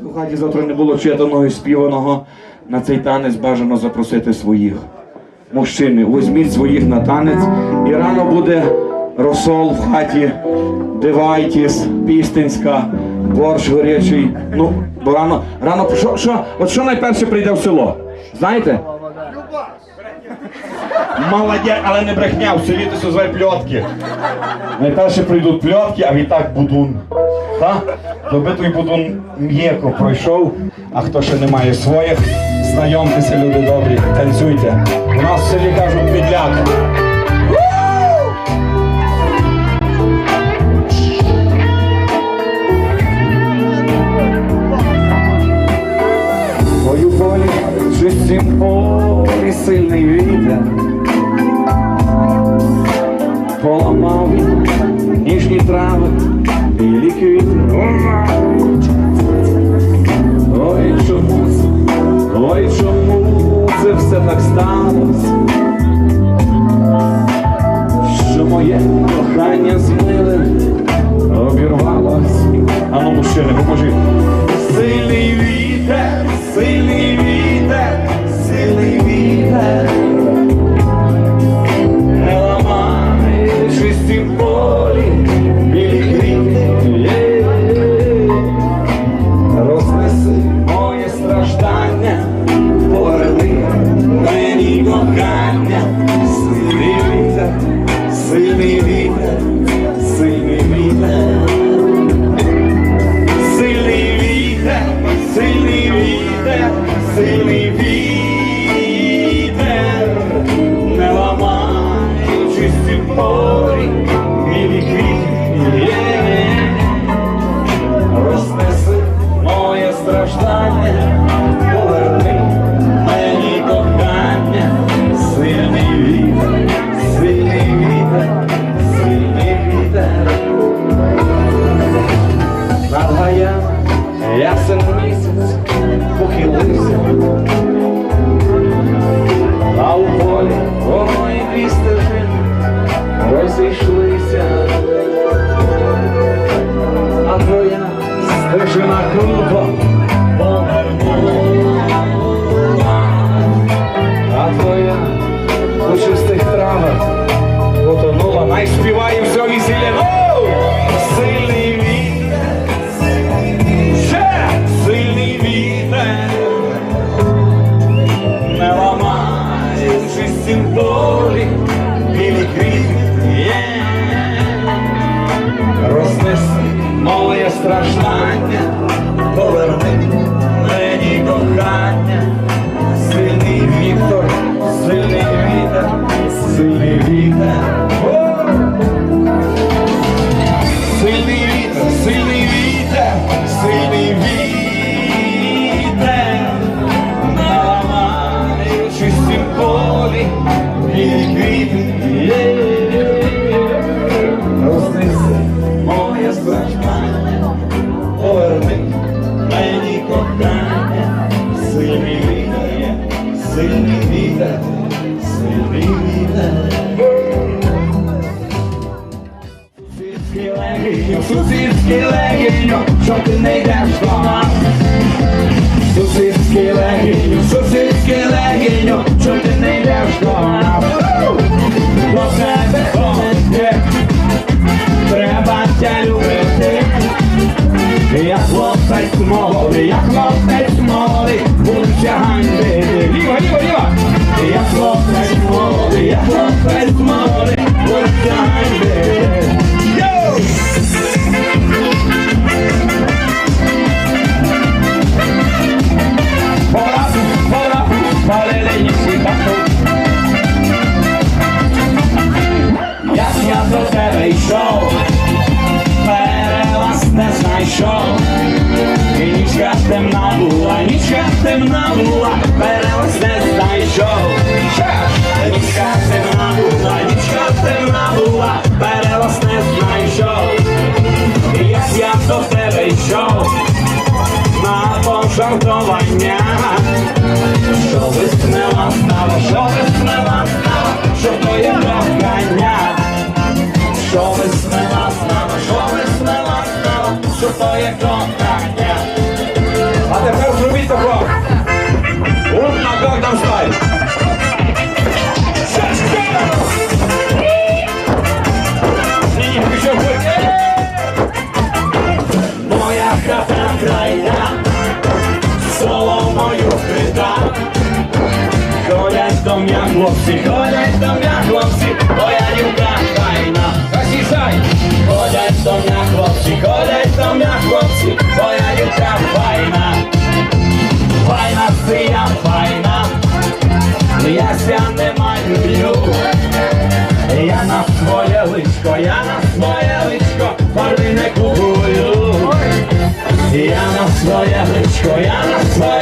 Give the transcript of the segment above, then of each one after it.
У хаті завтра не було читаного і співаного. На цей танець бажано запросити своїх. Мужчини, візьміть своїх на танець, і рано буде розсол в хаті, дивайтесь, пістинська, борщ горячий. Ну, бо рано, рано, що, що, от що найперше прийде в село? Знаєте? Молодець, але не брехня, в селі ти зве пльотки. Найперше прийдуть пльотки, а відтак будун. Та? Доби той будун м'єко пройшов, а хто ще не має своїх, знайомтеся, люди добрі, танцюйте. У нас в селі кажуть підляк. Полі, чистім полі сильний вітер. Поламав ніжні трави, білі квіти. Ой, чому ой, чому це все так сталося? Що моє кохання з милим обірвалось. Ану, мужчини, поможіть. Сильний вітер, сильний вітер, сильний вітер, сильний вітер, хлопець молодий, я на пожартування, що виснила стала, що виснила стала, що то є Файна файна, я ся не люблю, Я на своє личко, я на своє личко, фарби не купую. Я на своє личко, я на своє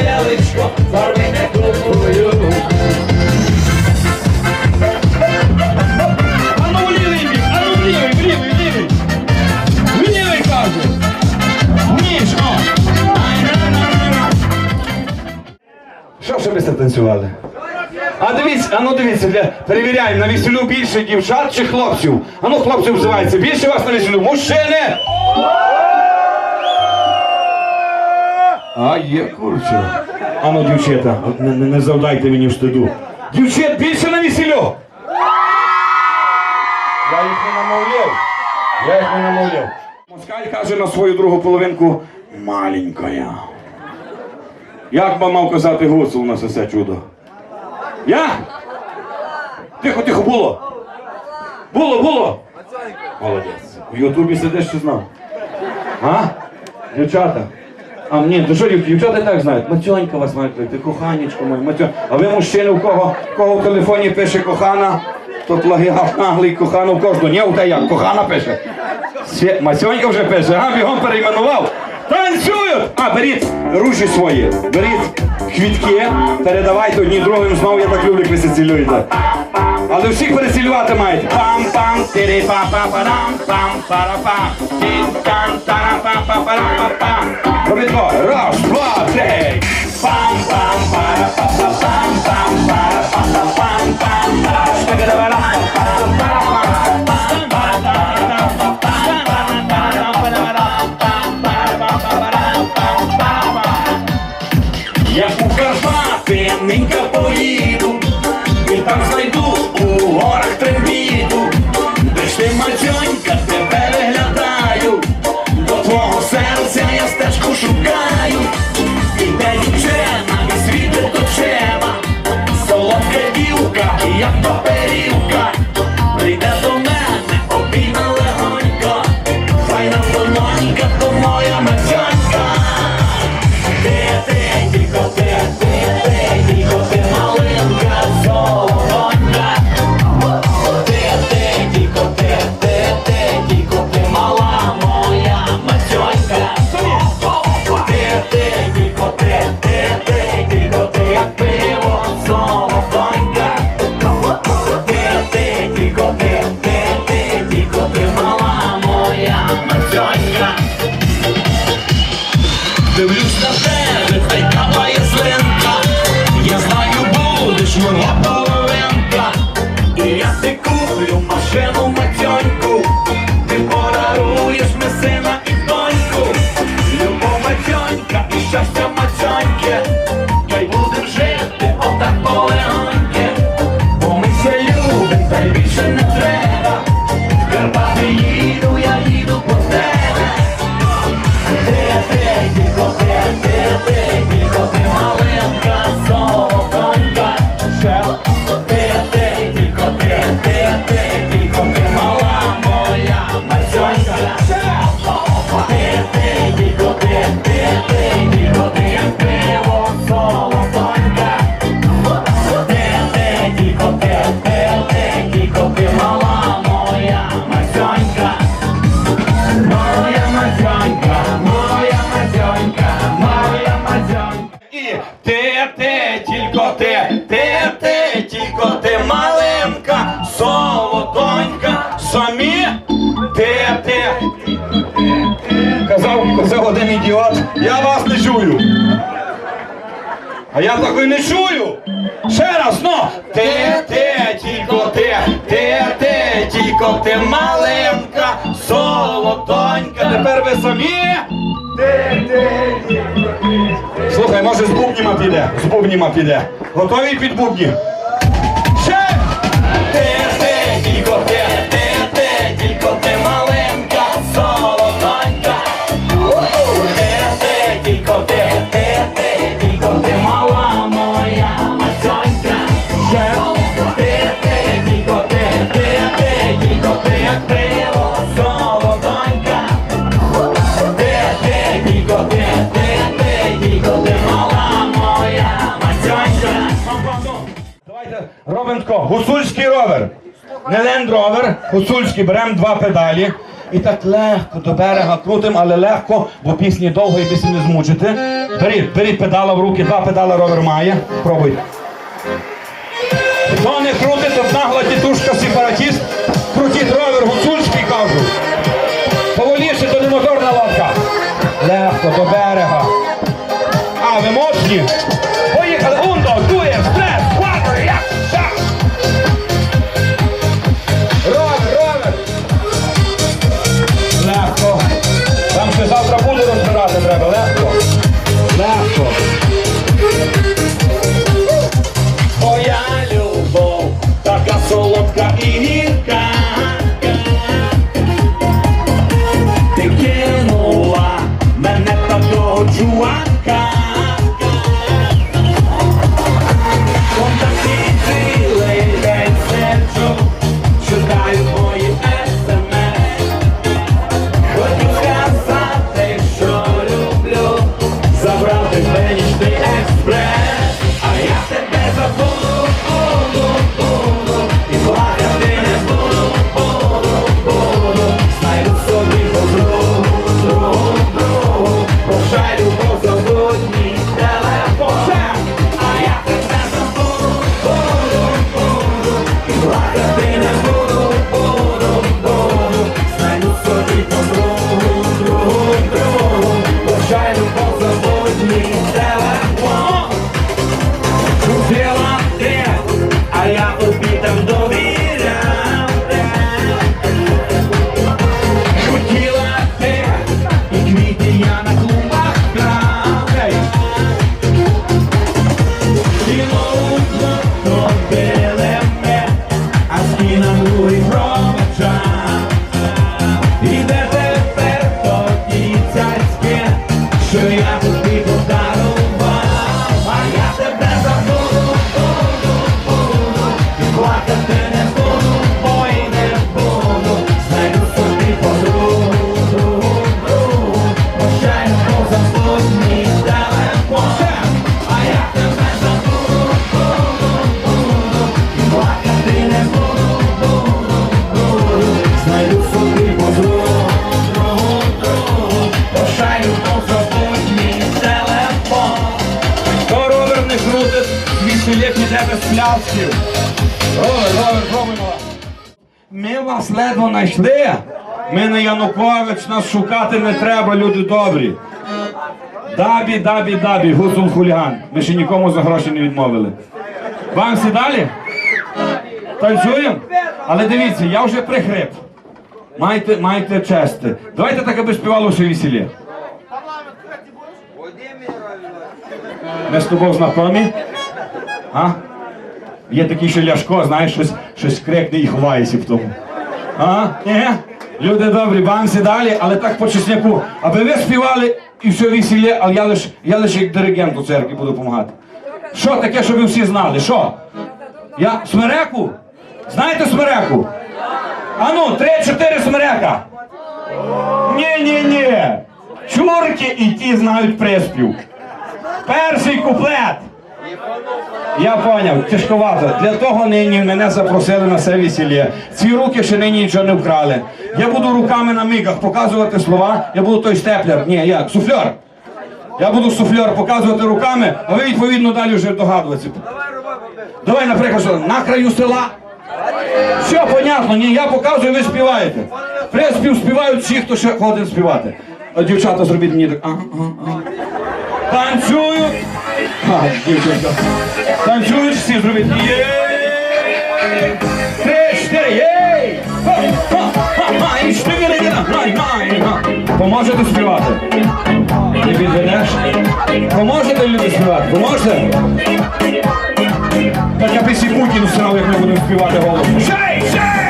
Що танцювали? А дивіться, а ну дивіться, для, перевіряємо, на веселю більше дівчат чи хлопців? А ну хлопців взивається, більше вас на веселю, мужчини! А є курче. А ну, дівчата, не, не, завдайте мені в стиду. Дівчат більше на веселю! Я їх не намовляв. Я їх не намовляв. Москаль каже на свою другу половинку маленькая. Як би мав казати гуцул на все чудо? Я? Тихо, тихо, було. Було, було. Молодець. В Ютубі сидиш чи знав? А? Дівчата. А ні, то що дів- дівчата так знають. Матьонька вас має кликати, коханечко моє, матьон. А ви мужчини, у кого, кого в телефоні пише кохана, то плагіат наглий кохану кожну. Ні, у те як, кохана пише. Свє... Масьонька вже пише, а бігом перейменував. Танцюють! А, беріть ружі свої, беріть квітки, передавайте одні другим, знову я так люблю, як ви цілюєте. Але всіх перецілювати маєте. Пам-пам, тири па па парам пам пара па тан тара па па пара па па Робіть двоє. Раз, два, три. Пам пам пара па па пам пам пара па па пам пам пара пам пара па пам поїду, і там знайду Я не чую. Ще раз, ну. Те, те, тільки ти, те, те, тільки ти, маленька, солодонька. Тепер ви самі. Те, те, тільки те. Слухай, може з бубніма піде, з бубніма піде. Готові під бубні? Гусульський ровер. Не Land Rover, гусульський, беремо два педалі. І так легко до берега крутим, але легко, бо пісні довго і пісні не змучити. Беріть, беріть педала в руки, два педала ровер має. Пробуйте. Хто не крутить, то нагла тітушка сепаратіст. Крутіть ровер гуцульський, кажу. Поволіше, то не моторна лодка. Легко до берега. А, ви моцні? Знайшли. Ми не Янукович, нас шукати не треба, люди добрі. Дабі, дабі, дабі, гуцул хуліган. Ми ще нікому за гроші не відмовили. Вам всі далі? Танцюємо? Але дивіться, я вже прихрип. Майте, майте чести. Давайте так, аби співало ще весілля. Ми з тобою знайомі? А? Є такий, що Ляшко, знаєш, щось, щось крикне і ховається в тому. А? Ні? Люди добрі, бамсі далі, але так по чесняку. Аби ви співали і все весілля, але я лише я лиш як диригент у церкві буду допомагати. Що таке, щоб ви всі знали? Що? Я смереку? Знаєте смереку? Ану, три-чотири смерека. Ні-ні-ні. Чурки і ті знають приспів. Перший куплет. Я поняв, тяжковато. Для того нині мене запросили на це весілля. Ці руки ще нині нічого не вкрали. Я буду руками на мигах показувати слова. Я буду той степлер. Ні, я суфльор. Я буду суфльор показувати руками, а ви відповідно далі вже догадуватися. Давай, наприклад, що на краю села. Все понятно, ні, я показую, ви співаєте. Приспів співають всі, хто ще ходить співати. Дівчата зробіть мені так. Ага, ага, ага. Танцюють. А, дівчинка. Танцюють всі зробіть. Три, чотири, єй! І гай. Поможете співати? Не підведеш? Поможете люди співати? Поможете? Так я пісі Путіну срав, як ми будемо співати голосом. Шей, шей!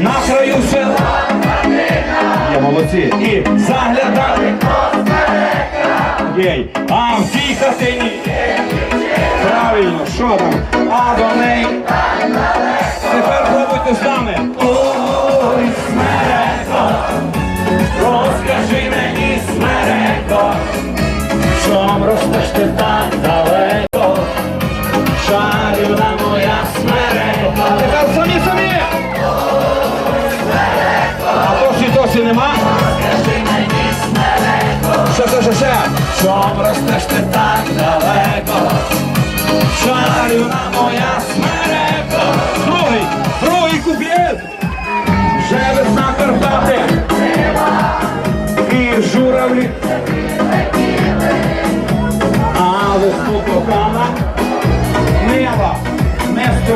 На краю села. Я молодці. І заглядали. Єй, а в цій хатині. Правильно, що там? А до неї. Тепер пробуйте з нами. Ой, смерето, розкажи мені, смерето, чом ростеш ти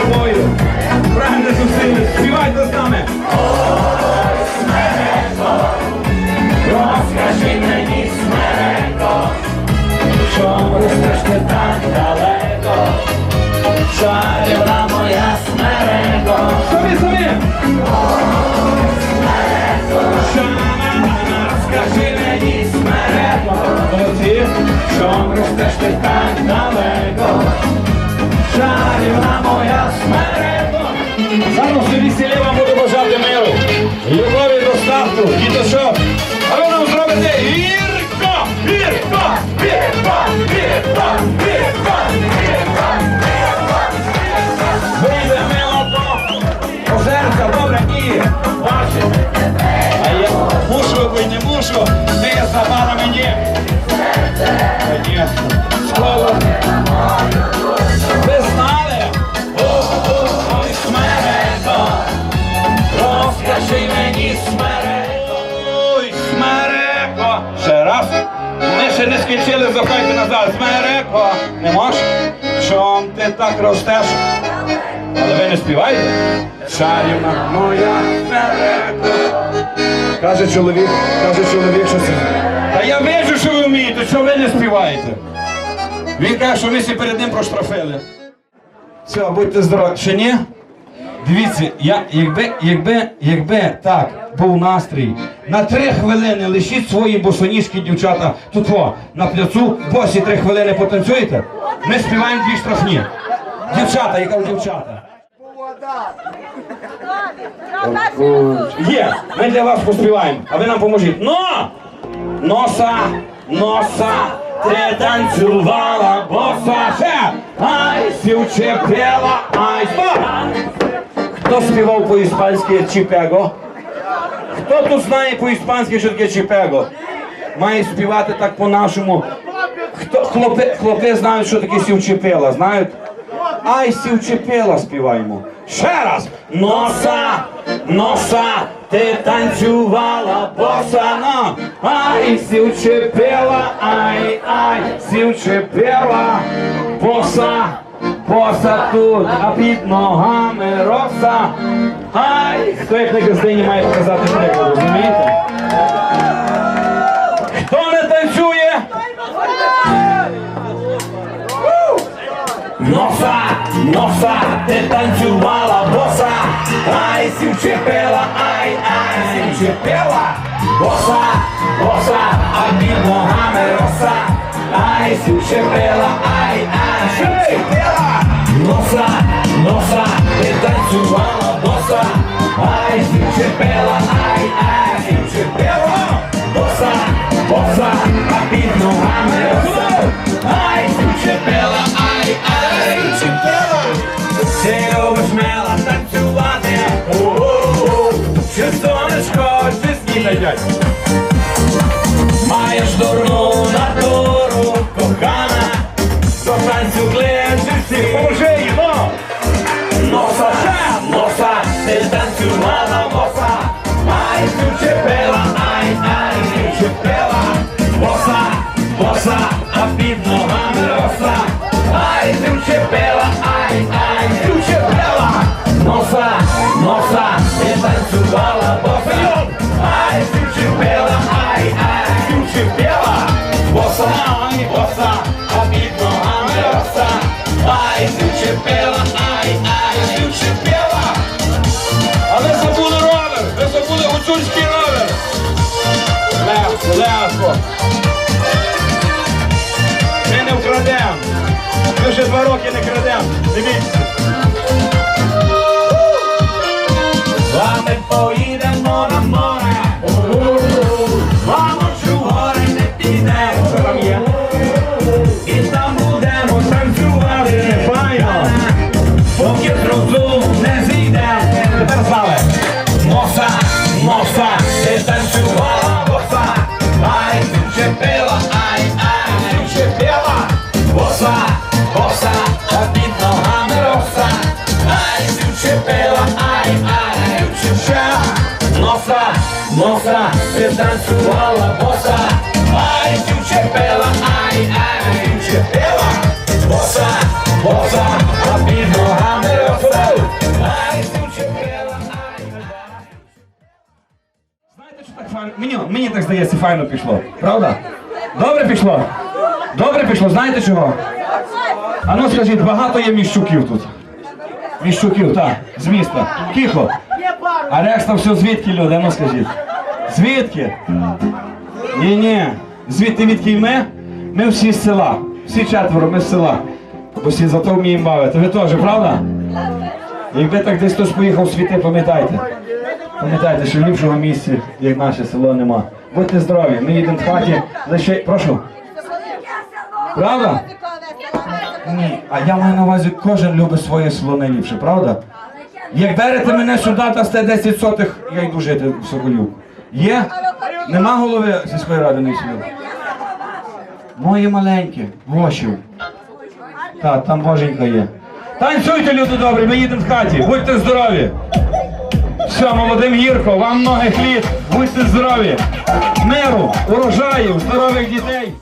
Ми з тобою. Зусилля. Співайте з нами. Розкажи мені, смереко, чому ти так далеко? Шарівна моя смереко. Собі, собі. Розкажи мені. Молодці. Чому ти так далеко? Шарівна моя смереко. Зараз у весілі вам буду бажати миру, любові достатку, діточок. А ви нам зробите гірко, гірко, гірко, гірко, гірко, гірко, гірко. Вийде мило до озерця, добре, і бачите. А я мушу й не мушу, ти за парами ні. Конечно. Слово. Так ростеш? Але ви не співаєте? Шарівна моя смереко. Каже чоловік, каже чоловік, що це. Та я бачу, що ви вмієте, що ви не співаєте. Він каже, що ми всі перед ним проштрафили. Все, будьте здорові. Ще ні? Дивіться, я, якби, якби, якби так був настрій, на три хвилини лишіть свої босоніжки, дівчата, тут о, на пляцу, босі три хвилини потанцюєте, ми співаємо дві штрафні. Дівчата, я кажу дівчата. Є, ми для вас поспіваємо, а ви нам поможіть. Но! Носа, носа, ти танцювала, боса, ще! Ай, сі вчепила, ай! Хто співав по-іспанськи чіпего? Хто тут знає по-іспанськи, що таке чіпего? Має співати так по-нашому. Хто, хлопи, хлопи знають, що таке сівчепила, знають? Ай, сівчепила співаємо. Ще раз. Носа, носа, ти танцювала боса, но. Ай, сівчепила, ай, ай, сівчепила, боса. Боса тут, а під ногами роса. Ай, хто як газдині має показати приклад, розумієте? Носа, ти танцювала боса, ай, сі вчепила, ай, ай, сі вчепила, боса, боса, а під ногами роса, ай, сі вчепила, ай, ай, сі вчепила, носа, носа, ти танцювала боса, ай, сі вчепила, ай, ай, сі вчепила, боса, боса, ай, сі вчепила, ай, ай, сі вчепила, ти любиш мела танцювати, о-о-о, чи сонечко, чи сніг легко. Ми не вкрадемо. Ми вже два роки не крадемо. Дивіться. З вами поїдемо нам. Носа, ти танцювала боса. Ай, ти вчепила, ай, ай, ти вчепила. Боса, боса, а під ногами роса. Ай, ти вчепила, ай, ай. Знаєте, що так файно? Мені, мені так здається, файно пішло. Правда? Добре пішло? Добре пішло, знаєте чого? А ну скажіть, багато є міщуків тут. Міщуків, так, з міста. Тихо. А решта все звідки люди, ну скажіть. Звідки? Ні, ні. Звідти відки ми? Ми всі з села. Всі четверо, ми з села. Бо всі зато вміємо бавити. Ви теж, правда? Якби так десь хтось поїхав світи, пам'ятайте. Пам'ятайте, що ліпшого місця, як наше село, нема. Будьте здорові, ми їдемо в хаті лише. Прошу. Правда? Ні. А я маю на увазі, кожен любить своє село найліпше, правда? Як берете мене сюди, дасте 10 сотих, я йду жити в Соколівку. Є? Нема голови сільської ради не село? Моє маленьке, Гошів. Так, там боженька є. Танцюйте, люди добрі, ми їдемо в хаті. Будьте здорові. Все, молодим гірко, вам многих літ, будьте здорові. Миру, урожаю, здорових дітей.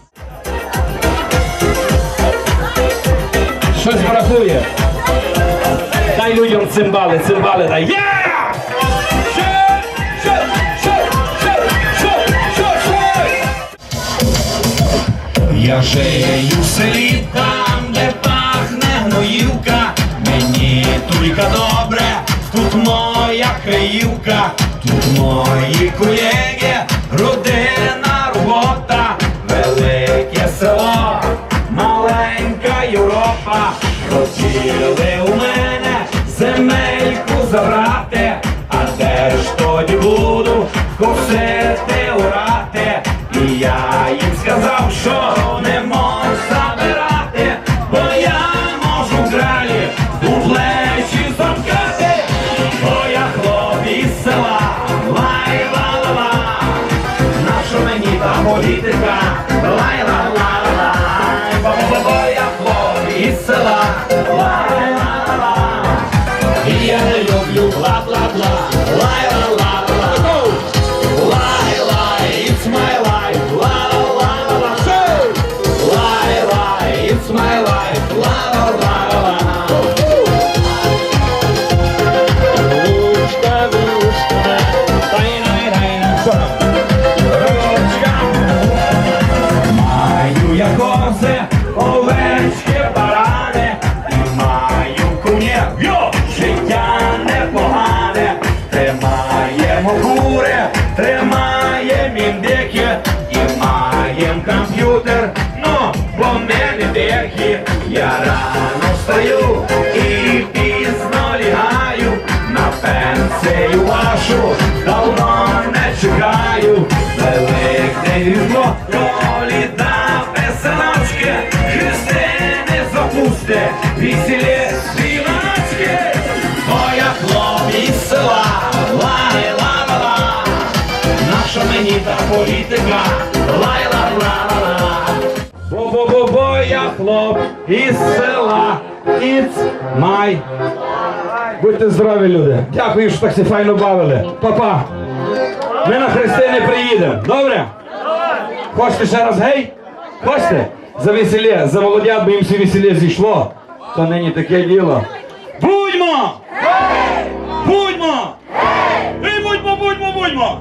Щось бракує. Дай людям цимбали, цимбали дай. Ще! Я жию в селі там, де пахне гноївка. Мені тільки добре, тут моя Київка, тут мої колеги, родина, робота, велике село, маленька Європа. Хотіли у мене забрати, blah, blah, blah. Вашу давно не чекаю, великдень різдво, коліда, веселочки, Христини запусти, веселі співачки, бо я хлоп із села, лай ла ла ла наша мені та політика, лай ла ла ла ла Бо-бо-бо-бо, я хлоп із села, it's my Будьте здорові, люди. Дякую, що так всі файно бавили. Папа, ми на Христини приїдемо. Добре? Хочете ще раз гей? Хочете? За весілля, за молодят, бо їм всі весілля зійшло. То нині таке діло. Будьмо! Будьмо! І будьмо, будьмо, будьмо!